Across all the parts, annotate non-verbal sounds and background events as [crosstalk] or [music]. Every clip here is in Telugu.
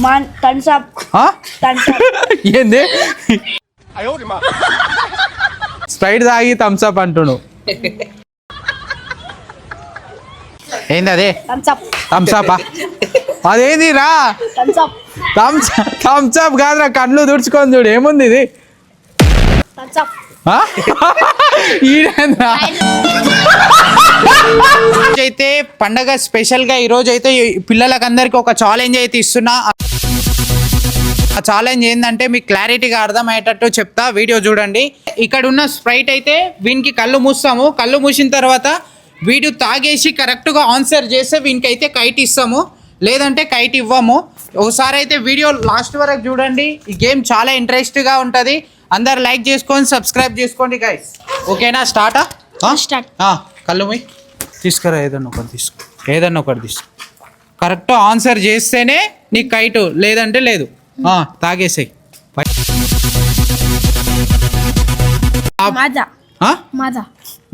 Man Thums Up? థమ్స్ ఏంది? స్ప్రైట్ తాగి థమ్స్ అప్ అంటును ఏంది అదే? థమ్స్ అప్ థమ్స్ అప్ అదేంది రా? Thums Up Thums Thums Up కాదురా కళ్ళు తుడుచుకొని చూడు ఏముంది ఇది? అయితే పండగ స్పెషల్గా ఈ రోజు అయితే ఈ పిల్లలకి అందరికి ఒక ఛాలెంజ్ అయితే ఇస్తున్నా. ఆ ఛాలెంజ్ ఏంటంటే మీకు క్లారిటీగా అర్థమయ్యేటట్టు చెప్తా. వీడియో చూడండి. ఇక్కడ ఉన్న స్ప్రైట్ అయితే వీనికి కళ్ళు మూస్తాము. కళ్ళు మూసిన తర్వాత వీడు తాగేసి కరెక్ట్గా ఆన్సర్ చేస్తే వీనికి అయితే కైట్ ఇస్తాము. లేదంటే కైట్ ఇవ్వము. ఒకసారి అయితే వీడియో లాస్ట్ వరకు చూడండి. ఈ గేమ్ చాలా ఇంట్రెస్ట్గా ఉంటుంది. అందరు లైక్ చేసుకొని సబ్స్క్రైబ్ చేసుకోండి గైస్ ఓకేనా? స్టార్టా. కళ్ళు పోయి తీసుకురా ఏదన్నా ఒకటి తీసుకో. ఏదన్నా ఒకటి తీసుకో. కరెక్ట్ ఆన్సర్ చేస్తేనే నీకు కైటు లేదంటే లేదు. తాగేసేయ్.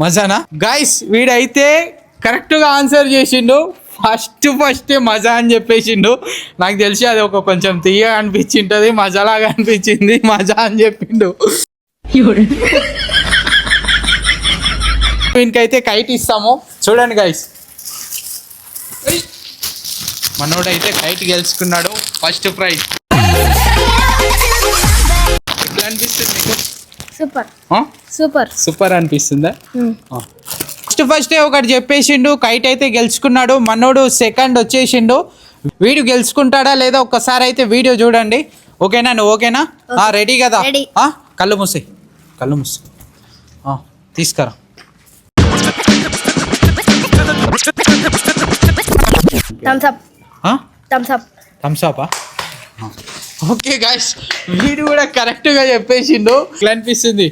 మజానా? గాయస్ వీడైతే కరెక్ట్గా ఆన్సర్ చేసిండు. ఫస్ట్ ఫస్ట్ మజా అని చెప్పేసిండు. నాకు తెలిసి అది ఒక కొంచెం తీయ అనిపించింటది మజాలాగా అనిపించింది మజా అని చెప్పిండు. [laughs] వీనికైతే కైట్ ఇస్తాము. చూడండి గైస్ మనోడైతే కైట్ గెలుచుకున్నాడు. ఫస్ట్ ప్రైజ్ ఎట్లా అనిపిస్తుంది సూపర్? సూపర్. సూపర్ అనిపిస్తుందా? ఫస్ట్ ఫస్ట్ ఒకటి చెప్పేసిండు కైట్ అయితే గెలుచుకున్నాడు మనోడు సెకండ్ వచ్చేసిండు. వీడు గెలుచుకుంటాడా లేదా ఒక్కసారి అయితే వీడియో చూడండి. ఓకేనా నువ్వు? ఓకేనా? ఆ, రెడీ కదా? కళ్ళు మూసి కళ్ళు మూసి ఆ, తీసుకురా. ఓకే గాయస్ వీడు కూడా కరెక్ట్గా చెప్పేసిండు. ఎట్లా అనిపిస్తుంది?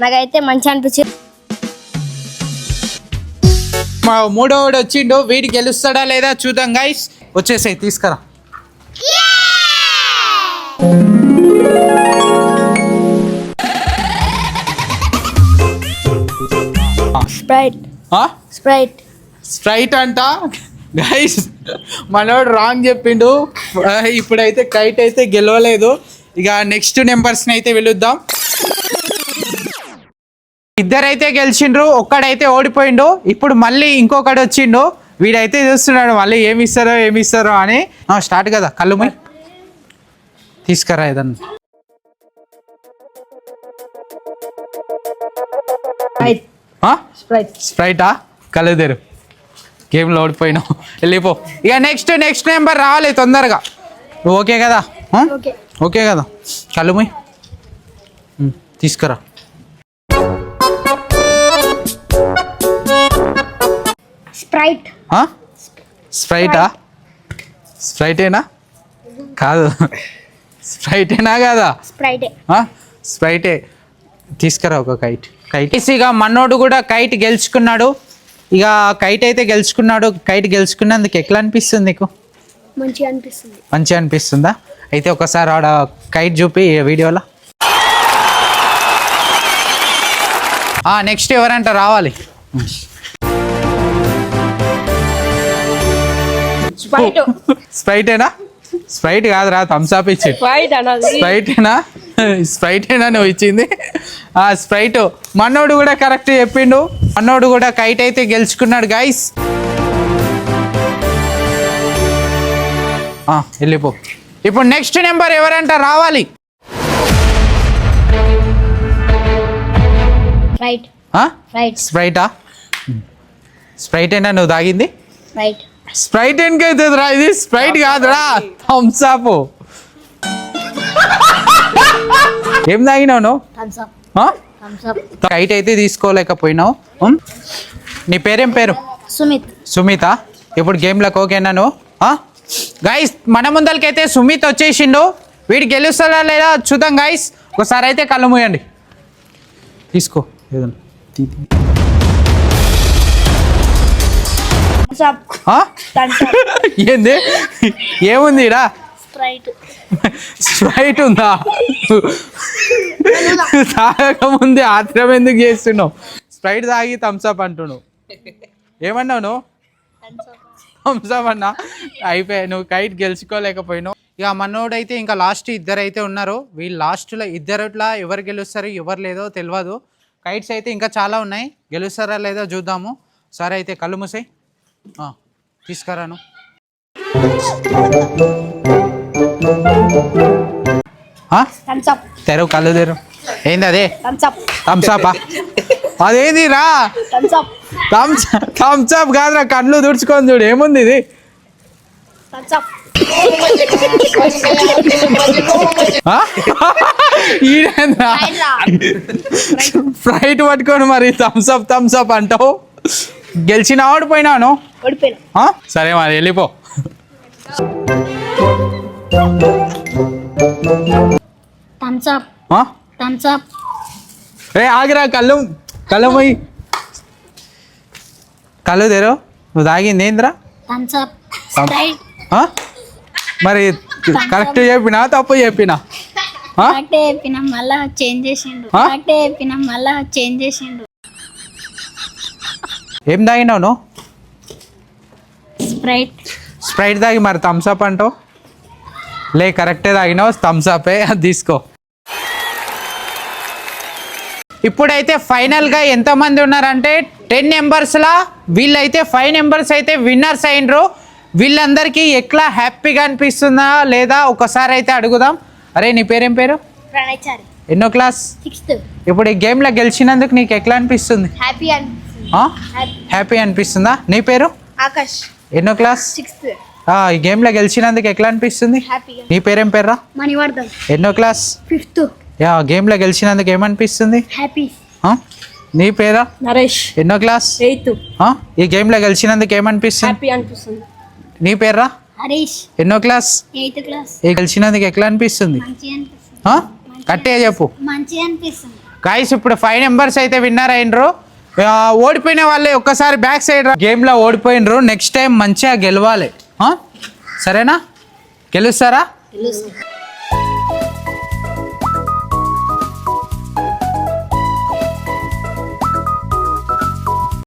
నాకైతే మంచి అనిపించింది. మా మూడోవాడు వచ్చిండు. వీడు గెలుస్తాడా లేదా చూద్దాం గైస్ వచ్చేసాయి తీసుకురా. స్ప్రైట్? స్ప్రైట్ స్ట్రైట్ అంట? గైస్ మనోడు రాంగ్ చెప్పిండు. ఇప్పుడైతే కైట్ అయితే గెలవలేదు. ఇక నెక్స్ట్ నెంబర్స్ని అయితే వెళుద్దాం ఇద్దరైతే గెలిచిండ్రు ఒక్కడైతే ఓడిపోయిండు. ఇప్పుడు మళ్ళీ ఇంకొకడు వచ్చిండు. వీడైతే చూస్తున్నాడు మళ్ళీ ఏమి ఇస్తారో ఏమి ఇస్తారో అని స్టార్ట్ కదా కళ్ళు మై తీసుకురా ఏదన్నా. స్ప్రైట్. ఆ? స్ప్రైట్. స్ప్రైటా? కలుదేరు గేమ్లో ఓడిపోయినావు. వెళ్ళిపో ఇక నెక్స్ట్ నెక్స్ట్ నెంబర్ రావాలి తొందరగా. నువ్వు ఓకే కదా? ఆ? ఓకే. కదా? కళ్ళు. ఉమ్, తీసుకురా. స్ప్రైట్. ఆ? స్ప్రైటా. స్ప్రైటేనా? కాదు. స్ప్రైటేనా కదా? స్ప్రైటే. ఆ? స్ప్రైటే. తీసుకురా ఒక కైట్. కైట్. ఇక మన్నోడు కూడా కైట్ గెలుచుకున్నాడు. ఇక కైట్ అయితే గెలుచుకున్నాడు. కైట్ గెలుచుకున్నందుకు ఎట్లా అనిపిస్తుంది నీకు? మంచిగా అనిపిస్తుంది. మంచిగా అనిపిస్తుందా? అయితే ఒకసారి ఆడ కైట్ చూపి ఈ వీడియోలో. నెక్స్ట్ ఎవరంట రావాలి? స్ప్రైట్ స్ప్రైటేనా స్ప్రైట్ కాదురా థమ్స్అప్ ఇచ్చి. స్ప్రైట్ స్ప్రైటేనా స్ప్రైటేనా నువ్వు ఇచ్చింది? ఆ స్ప్రైట్ మన్నోడు కూడా కరెక్ట్ చెప్పిండు. మన్నోడు కూడా కైట్ అయితే గెలుచుకున్నాడు గైస్ వెళ్ళిపో. ఇప్పుడు నెక్స్ట్ నెంబర్ ఎవరంట? రావాలి. రైట్ ఆ? రైట్ స్ప్రైటా? స్ప్రైటేనా నువ్వు తాగింది? రైట్ స్ప్రైట్ ఎందుకైతుంది రా ఇది? స్ప్రైట్ కాదురా. థమ్స్ అప్ ఏం తాగినావు నువ్వు? కైట్ అయితే తీసుకోలేకపోయినావు? నీ పేరేం పేరు? సుమిత్. సుమిత? ఇప్పుడు గేమ్లకు ఓకేనా నువ్వు? గైస్ మన ముందరికైతే సుమిత్ వచ్చేసిండు. వీడు గెలుస్తాడా లేదా చూద్దాం గైస్ ఒకసారి అయితే కళ్ళు మూయండి. తీసుకో. ఏదన్నా ఏంది? ఏముంది ఇడా స్ప్రైట్ స్ప్రైట్ ఉందా? తాగకముందే ఆత్రం ఎందుకు చేస్తున్నావు? స్ప్రైట్ తాగి థమ్స్అప్ అంటున్నావు. ఏమన్నావు నువ్వు? థమ్స్ అప్ థమ్స్అప్ అన్నా? అయిపోయాయి నువ్వు కైట్ గెలుచుకోలేకపోయినావు. ఇక మనోడు అయితే ఇంకా లాస్ట్ ఇద్దరు అయితే ఉన్నారు. వీళ్ళు లాస్ట్లో ఇద్దరుట్లా ఎవరు గెలుస్తారు ఎవరు లేదో తెలియదు కైట్స్ అయితే ఇంకా చాలా ఉన్నాయి. గెలుస్తారా లేదో చూద్దాము. సరే అయితే కళ్ళు మూసాయి. తీసుకురాను తెరవు కళ్ళు తెరు ఏంది అదే? థమ్స్ అప్ థమ్స్అప్ అదేంది రా థమ్స్ అప్ థమ్స్ థమ్స్అప్ కాదురా కళ్ళు తుడుచుకొని చూడు. ఏముంది ఇది? ఫ్రైట్ పట్టుకొని మరి థమ్స్అప్ థమ్స్అప్ అంటావు? గెలిచిన ఓడిపోయినాను. ఓడిపోయినా. ఆ? సరే మరి వెళ్ళిపో. Thums Up? థమ్స్ అప్ ఏ ఆగిరా కళ్ళు కళ్ళు పోయి. కళ్ళు తెరు నువ్వు తాగింది ఏందిరా? Thums up? మరి కరెక్ట్ చెప్పినా తప్పు చెప్పినా? కరెక్టే చెప్పిన మళ్ళా చేంజ్ చేసిండు. ఆ? కరెక్టే చెప్పిన మళ్ళా చేంజ్ చేసిండు. ఏం తాగినావు నువ్వు స్ప్రైట్. స్ప్రైట్ తాగి మరి థమ్స్అప్ అంటావు? లే కరెక్టే తాగినావు థమ్స్అపే అది తీసుకో. ఇప్పుడైతే ఫైనల్గా ఎంతమంది ఉన్నారంటే టెన్ నెంబర్స్లా వీళ్ళైతే ఫైవ్ నెంబర్స్ అయితే విన్నర్స్ అయినరు. వీళ్ళందరికీ ఎట్లా హ్యాపీగా అనిపిస్తుందా లేదా ఒకసారి అయితే అడుగుదాం. అరే నీ పేరేం పేరు? ఎన్నో క్లాస్ ఇప్పుడు ఈ గేమ్లో గెలిచినందుకు నీకు ఎట్లా అనిపిస్తుంది? హ్యాపీ? హ్యాపీ హ్యాపీ అనిపిస్తుందా? నీ పేరు? ఆకాష్. ఎన్నో క్లాస్? సిక్స్త్ ఆ, ఈ గేమ్లో గెలిచినందుకు ఎట్లా అనిపిస్తుంది? నీ పేరేం పేర్రా? మణివర్ధన్. ఎన్నో క్లాస్? ఫిఫ్త్ యా గేమ్లో గెలిచినందుకు ఏమనిపిస్తుంది? హ్యాపీ ఆ? నీ పేరా? నరేష్. ఎన్నో క్లాస్? ఎయిత్ ఆ? ఈ గేమ్లో గెలిచినందుకు ఏమనిపిస్తుంది? హ్యాపీ అనిపిస్తుంది. నీ పేర్రా? హరీష్. ఎన్నో క్లాస్? Eighth class. ఈ గెలిచినందుకు ఎట్లా అనిపిస్తుంది? మంచిగా అనిపిస్తుంది. ఆ? కట్టే చెప్పు. మంచిగా అనిపిస్తుంది. గాయస్ ఇప్పుడు ఫైవ్ నెంబర్స్ అయితే విన్నర్ అయినరు. ఓడిపోయిన వాళ్ళే ఒక్కసారి బ్యాక్ సైడ్ గేమ్లో ఓడిపోయినరు. నెక్స్ట్ టైం మంచిగా గెలవాలి. సరేనా? గెలుస్తారా?